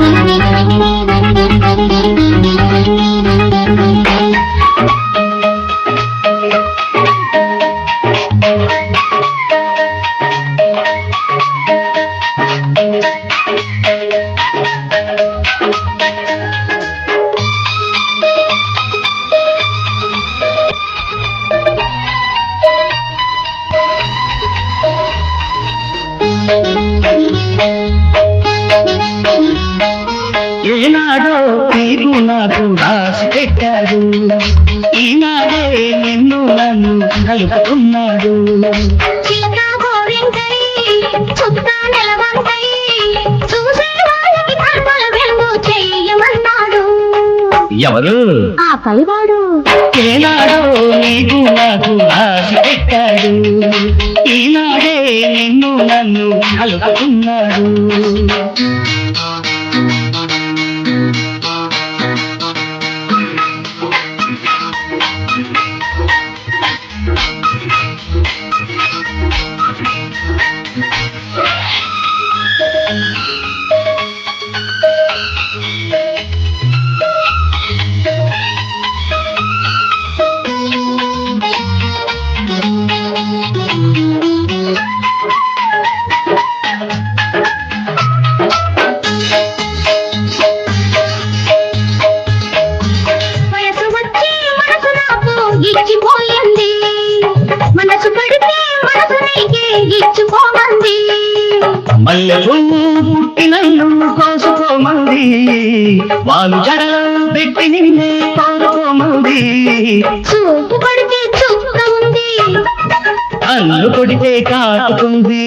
ఏనాడో నీకు నాకు రాసి పెట్టాడు ఈనాడే నిన్ను నన్ను కలుపుతున్నాడు. ఎవరు? ఆ పైవాడు ఏనాడో నీకు నాకు రాసి పెట్టాడు ఈనాడే నిన్ను నన్ను కలుపుతున్నాడు. మల్లె పువ్వు పుట్టి నన్ను కోసుకోమంది వాళ్ళు జడలు పెట్టి నిన్నే కోరుకోమంది చూపు పడితే చుక్క ఉంది. అల్లు కొడితే కాటుకుంది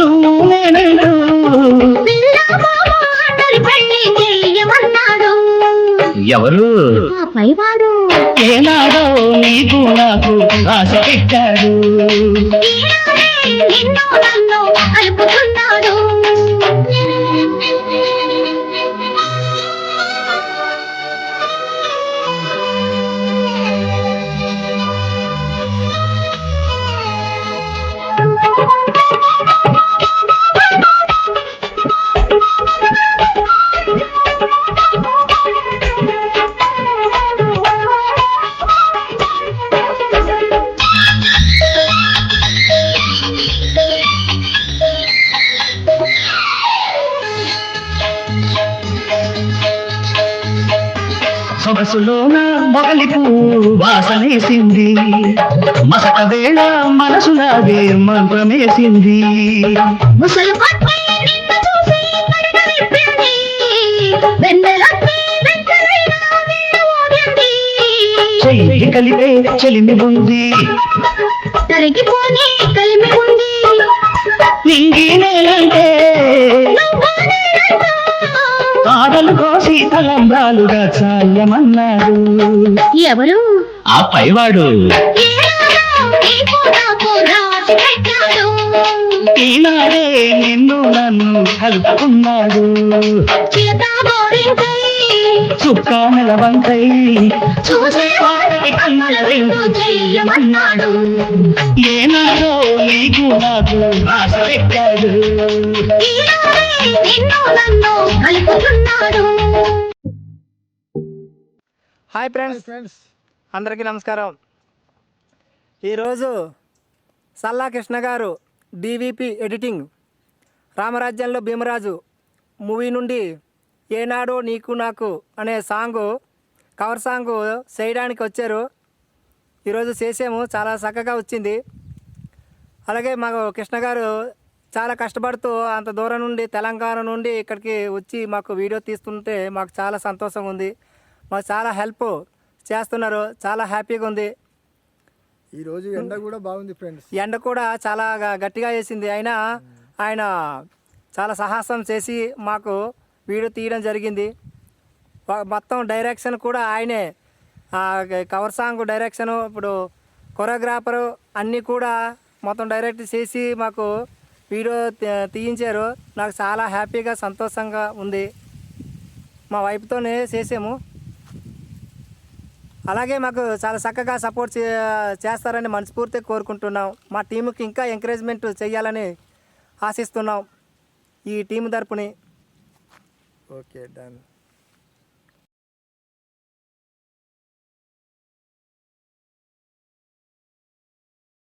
నువ్వు నేనంటూ ఎవరు? ఏనాడో నీకు నాకు ఆశ పెట్టాడు. సొగసులోన మొగలి పువ్వు వాసనేసింది. మసక వేళ మనసులాగే మంత్రమేసింది. ముసలు చెయ్యి కలిపే చెలిమి ఉంది. తరిగిపోని కలిమి ఉంది. నింగి నేలంటే తలంబ్రాలుగా చాయమన్నారు ఎవరు? ఆ పైవాడు. ఈనాడే నిన్ను నన్ను కలుపుకున్నాడు. చుక్క నెలవంకై చూసే కన్నుల చెయ్యమన్నాడు. ఏనాడో నీకు నాకు ఆశ పెట్టాడు. నిన్ను నన్ను కలుపుతున్నాడు. Hi friends. ఫ్రెండ్స్. అందరికీ నమస్కారం. ఈరోజు సల్లా కృష్ణ గారు డివిపి ఎడిటింగ్ రామరాజ్యంలో భీమరాజు మూవీ నుండి ఏనాడో నీకు నాకు అనే సాంగు కవర్ సాంగ్ చేయడానికి వచ్చారు. ఈరోజు చేసాము చాలా చక్కగా వచ్చింది. అలాగే మాకు కృష్ణ గారు చాలా కష్టపడుతూ అంత దూరం నుండి తెలంగాణ నుండి ఇక్కడికి వచ్చి మాకు వీడియో తీస్తుంటే మాకు చాలా సంతోషంగా ఉంది. మాకు చాలా హెల్ప్ చేస్తున్నారు. చాలా హ్యాపీగా ఉంది. ఈరోజు ఎండ కూడా బాగుంది ఫ్రెండ్స్ ఎండ కూడా చాలా గట్టిగా వేసింది. అయినా ఆయన చాలా సాహసం చేసి మాకు వీడియో తీయడం జరిగింది. మొత్తం డైరెక్షన్ కూడా ఆయనే కవర్ సాంగ్ డైరెక్షన్ ఇప్పుడు కొరియోగ్రాఫరు అన్నీ కూడా మొత్తం డైరెక్ట్ చేసి మాకు వీడియో తీయించారు. నాకు చాలా హ్యాపీగా సంతోషంగా ఉంది. మా వైపుతోనే చేసాము. అలాగే మాకు చాలా చక్కగా సపోర్ట్ చే చేస్తారని మనస్ఫూర్తిగా కోరుకుంటున్నాం. మా టీముకి ఇంకా ఎంకరేజ్మెంట్ చేయాలని ఆశిస్తున్నాం ఈ టీం తరపుని. Okay done